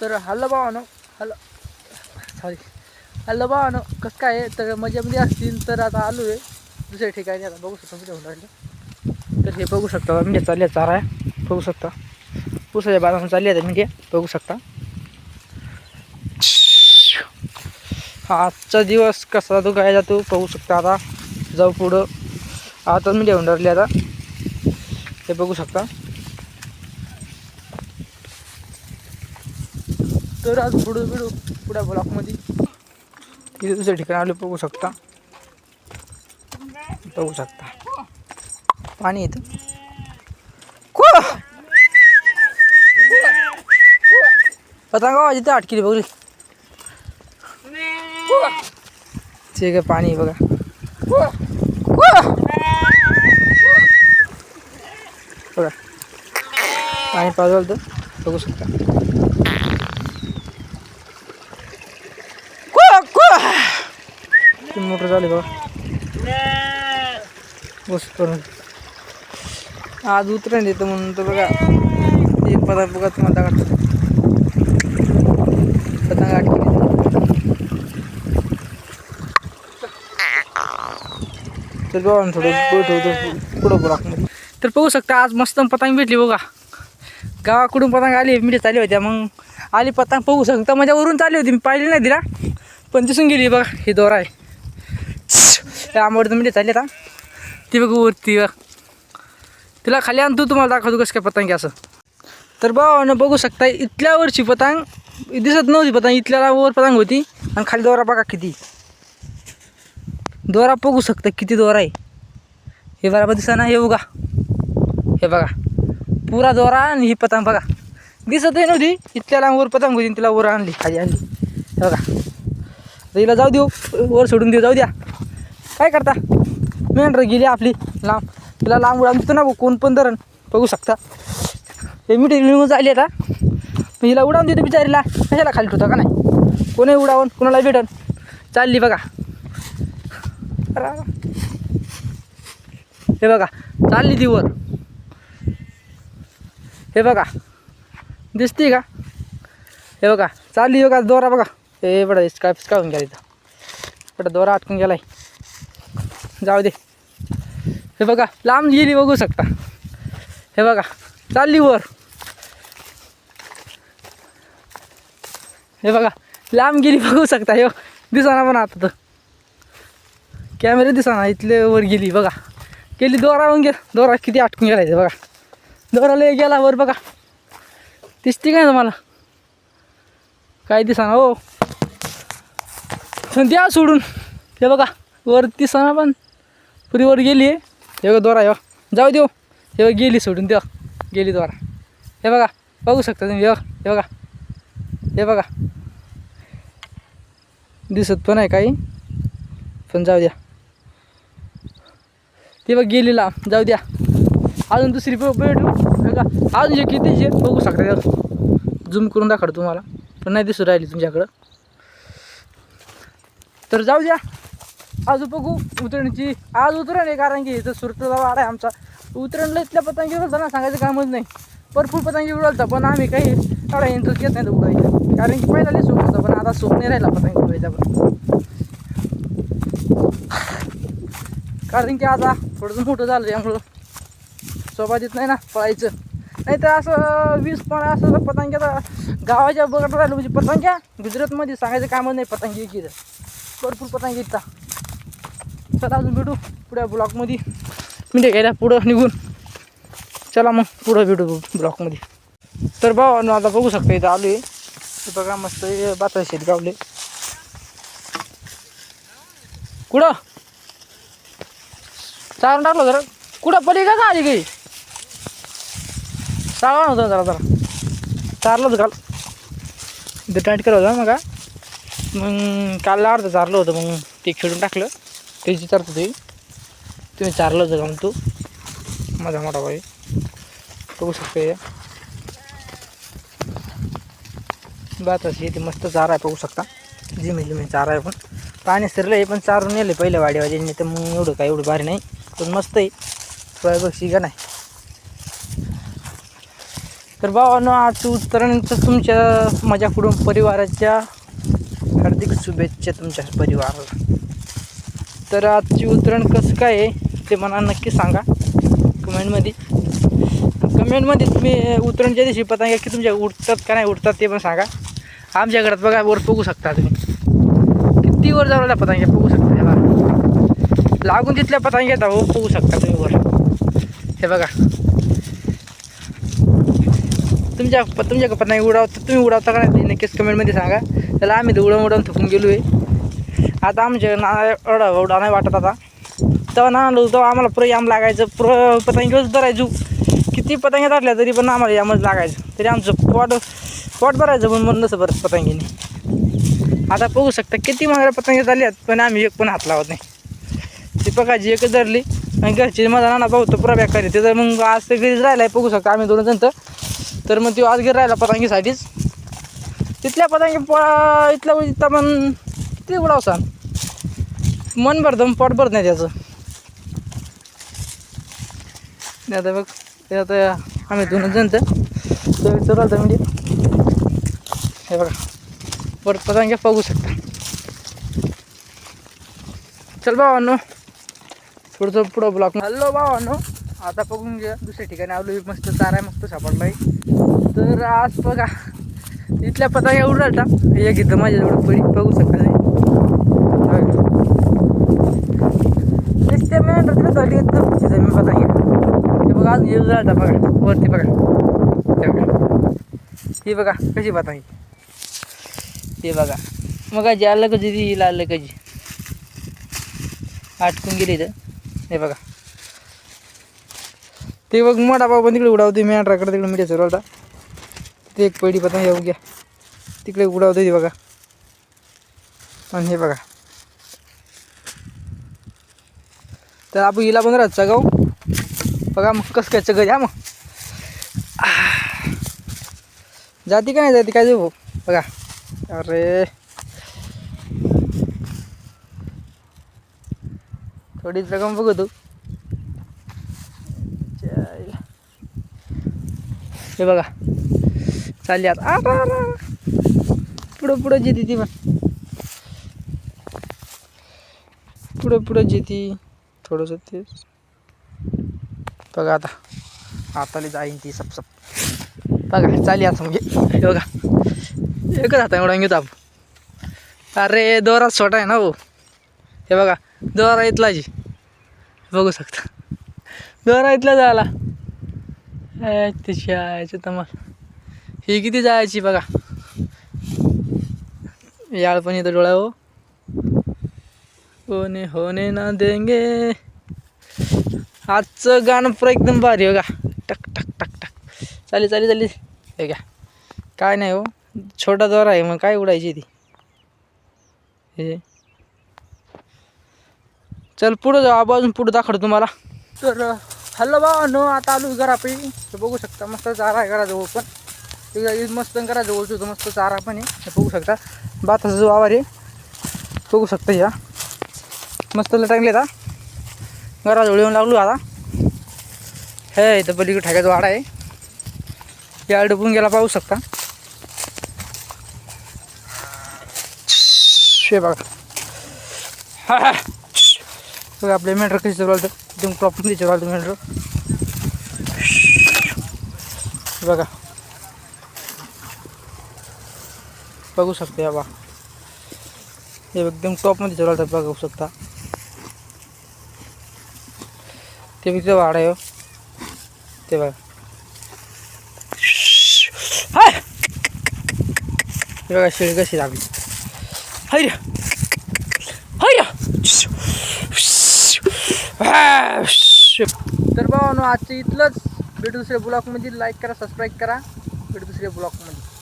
तर हल्लं भावानं हल्लं सॉरी हल्लं भावानं कसं काय आहे? तर मजेमध्ये असतील तर आता आलो आहे दुसऱ्या ठिकाणी आता बघू शकता मी होऊन राहिलं. तर हे बघू शकता म्हणजे मी चालले चारा आहे. बघू शकता. पुसाच्या बाजारात चालले आहे म्हणजे बघू शकता. आजचा दिवस कसा तो काय जातो बघू शकता आता. जाऊ पुढं. आता म्हणजे मी घेऊन राहिले आता. हे बघू शकता. तर आज पुढं बिडू पुढ्या ब्लॉकमध्ये इथे दुसऱ्या ठिकाणी आलो बघू शकता. बघू शकता. पाणी येतं. पतंगा पतंग आवाज इथे अटकेली बघली ठीक आहे पाणी बघा. बघा. पाणी पाजवलं तर बघू शकता को को आले बघा. बस करून. आज उतरण येतं म्हणून तर बघा एक पतंग बघा तुम्हाला दाखवतो पतंग अटकेली तर बघा थोडं बोट पुढं तर बघू शकता आज मस्त पतंग भेटली बघा. गावाकडून पतंग आली मिठी चालली होत्या मग आली पतंग पाहू शकता. माझ्या वरून चालली होती मी पाहिली नाही तिला. पण दिसून गेली बघा ही दोरा आहे. आंबवड मिठी चालले आता. ती बघू वरती बघ. तिला खाली आणतो तुम्हाला दाखवतो कसं काय पतंग असं. तर बघा बघू शकता इथल्या वरची पतंग दिसत नव्हती पतंग इथल्याला वर पतंग होती. आणि खाली दोरा बघा किती. दोरा बघू शकता किती दोरा आहे. हे बरोबर दिसा ना हे उगा. हे बघा. पुरा दोरा आणि ही पतंग बघा. दिसत आहे नव्हती इथल्या लांब वर पतंग होती तिला वर आणली खाली आणली. हे बघा. तिला जाऊ देऊ वर सोडून देऊ जाऊ द्या. काय करता? मेंढर गेली आपली लांब. तिला लांब उडा देतो ना कोण पण धरण. बघू शकता. हे मिठी निघून झाली आता. मी हिला उडावून देतो बिचारीला. कशाला खाली ठेवतो का नाही? कोणी उडावून कोणाला भेटन. चालली बघा. हे बघा चालली ती वर. हे बघा. दिसते का? हे बघा चालली बघा दोरा बघा. हे बडा काय फिसकावून गेला इथं. बडा दोरा अटकून गेलाय. जाऊ दे. हे बघा लांब गेली बघू शकता. हे बघा चालली वर. हे बघा लांब गेली बघू शकता. हे दिसाना पण आता तर. कॅमेरे दिसाना इथले वर गेली बघा. गेली दोरावून गे दोरा किती अटकून गेला बघा. दोराला गेला वर बघा. दिसते काय तुम्हाला? काय दिसाना हो. द्या सोडून. हे बघा वर दिसाना पण. पुरीवर गेली. हे बघा दोरा हे जाऊ देऊ. हे बघा गेली सोडून देवा. गेली दोरा. हे बघा बघू शकता तुम्ही हे हे बघा. हे बघा. दिसत पण आहे काही पण जाऊ द्या. ते बघ गेली जाऊ द्या. अजून दुसरी प- भेटू बघा अजून जे किती जे बघू शकता झूम करून दाखवतो तुम्हाला. पण नाही दिसू राहिली तुमच्याकडं. तर जाऊ द्या. आज बघू उतरणची. आज उतरण आहे कारण की इथं सुरतला वाडा आहे आमचा. उतरणला इथल्या पतंगी उडवता ना सांगायचं कामच नाही. भरपूर पतंगी उडवता पण आम्ही काही एवढा इंटरेस्ट घेत नाही उडवायचं कारण की पहिला लई सुख होतं पण आता सुख नाही राहिला पतंगी उडवायचा पण. कारण की आता थोडंसं मोठं झालं त्यामुळं सोबत येत नाही ना पळायचं. नाही तर असं वीस पण असं जर पतंग्या तर गावाच्या बघत राहिलं म्हणजे पतंग्या गुजरातमध्ये सांगायचं कामच नाही पतंगी की भरपूर पतंगी इथं चला अजून भेटू पुढ्या ब्लॉकमध्ये मिनिटे घ्यायला पुढं निघून. चला मग पुढं भेटू ब्लॉकमध्ये तर भाऊ आता बघू शकता इथं आलो आहे बघा मस्त बाता शेत गावले कुठं? चारून टाकलं जरा कुठं पली का आली काही चालवा नव्हतं जरा जरा. चारलं होतं काल इथं टाईट करत होता मग मग काल अर्ध चारलं होतं मग ते खेळून टाकलं. त्याची चारत होती तुम्ही चारलं होतं का म्हणतो तू माझा मोठा भाई बघू शकतो या बात अशी येते मस्त चारा आहे बघू शकता. जिमी जिमी चारा आहे पण. पाणी सरलं आहे पण चारून नेलं पहिल्या वाड्यावाजीने तर मग एवढं काय एवढं भारी नाही. पण मस्त आहे. थोडा का नाही. तर भावानं आज उतरणचं तुमच्या माझ्याकडून परिवाराच्या हार्दिक शुभेच्छा तुमच्या परिवाराला. तर आजची उतरण कसं काय आहे ते मला नक्की सांगा. कमेंटमध्ये. कमेंटमध्ये तुम्ही उतरणच्या दिवशी पतंग की तुमच्या उठतात का नाही उठतात ते पण सांगा. आमच्या घरात बघा वर बघू शकता तुम्ही. किती वर जाऊन पतंग्या बघू शकता हे बघा. लागून तिथल्या पतंग्या येतात हो बघू शकता तुम्ही वर. हे बघा. तुमच्या तुमच्या पतंग उडावता तुम्ही उडावता का नाही नक्कीच कमेंटमध्ये सांगा. त्याला आम्ही तर उडवून उडवून थकून गेलो आहे आता आमच्या ना एवढा एवढा नाही वाटत आता. तेव्हा ना आलो तेव्हा आम्हाला पुरं याम लागायचं पुरं पतंगच धरायचो. किती पतंग धरल्या तरी पण आम्हाला यामच लागायचं. तरी आमचं पोट पोट भरायचं पण म्हणलं नसं बरं पतंगीने. आता बघू शकता किती मागल्या पतंग झाली आहेत पण आम्ही एक पण हात लावत नाही. ती पकायची एकच धरली आणि घरची माझा नाना बघतो पुरा बेकार. ते तर मग आज ते घरीच राहिला आहे बघू शकता आम्ही दोन जण तर. तर मग तो आज घरी राहिला पतंगीसाठीच. तिथल्या पतंगी प इथल्या इथं पण किती उडावसान. मन भरतं पोट भरत नाही त्याचं. आता बघ ते आता आम्ही दोनच जण तर चल आता म्हणजे. हे बघा परत पतंग्या बघू शकता. चल भावांनो थोडंसं पुढं ब्लॉक हॅलो भावांनो आता बघून घ्या दुसऱ्या ठिकाणी आलो मस्त चारा मस्त सापडलाय तर आज बघा इथल्या पतंग्या उडवता एक इथं माझ्याजवळ पडी बघू शकता ते मेंढर तिला झाली तुमची तिथं मी पतंग्या हे. बघा आज येऊ जाता बघा. वरती बघा. हे बघा. ही बघा कशी पतंगी ते बघा. मग जे आलं कधी? ती आलं कधी? आटकून गेली तर हे बघा. ते बघ मोठा बाबा तिकडे उडावते मी अठराकडे तिकडे मीडिया चरवता ते एक पैडी पता येऊ घ्या तिकडे उडावते ती बघा. आणि हे बघा. तर आपण हिला पण राहत गाव बघा मग कसं काय चग द्या मग. जाती का नाही जाती काय जाऊ बघा. अरे. थोडीच रक्कम बघू तू. हे बघा. चालली आता. आ, पुढं पुढं जिती ती पण. पुढं पुढं जिती. थोडंसं तेच. बघा आता. हाताला जाईन ती सप सप बघा चालली आता म्हणजे हे बघा. एकच हाता एवढा घेतो आपण. अरे दोरा छोटा आहे ना भाऊ. हे बघा दोरा इथला जी. बघू शकता. दोरा इथला जायला तिच्या यायचं तमाल ही किती जायची बघा. याळ पण इथं डोळा हो होणे होणे ना देंगे. आजचं गाणं पुरं एकदम भारी हो का टक टक टक टक. चाली चाली चाली हे घ्या. काय नाही हो. छोटा दोरा आहे मग काय उडायची ती? हे. चल पुढं जाऊ. आबाजून पुढं दाखवतो तुम्हाला. तर हॅलो बा न आता आलो घरापैकी तर बघू शकता मस्त चारा आहे घराजवळ पण. तिकडे मस्त घराजवळ सुद्धा मस्त चारा पण आहे. हे बघू शकता. भाताचा जो आवार आहे बघू शकता या. मस्त टाकले आता घराजवळ येऊन लागलो आता. हे इथं पलीकडे ठाक्याचा वाडा आहे. या डुबून गेला पाहू शकता. शे बघा. हा बघा आपले मेंढर कशी चालवतं एकदम प्रॉपरली चालवतं मेंढर. बघा. बघू शकता या बा. एकदम टॉपमध्ये चालवतात बघू शकता. ते बी वाढ आहे हो. ते बघा. हाय. हे बघा शेळी कशी लागली. हाय हैर तर भावानो आजचं इथलंच. भेटू दुसऱ्या ब्लॉगमध्ये. लाईक करा सबस्क्राईब करा. भेटू दुसऱ्या ब्लॉगमध्ये.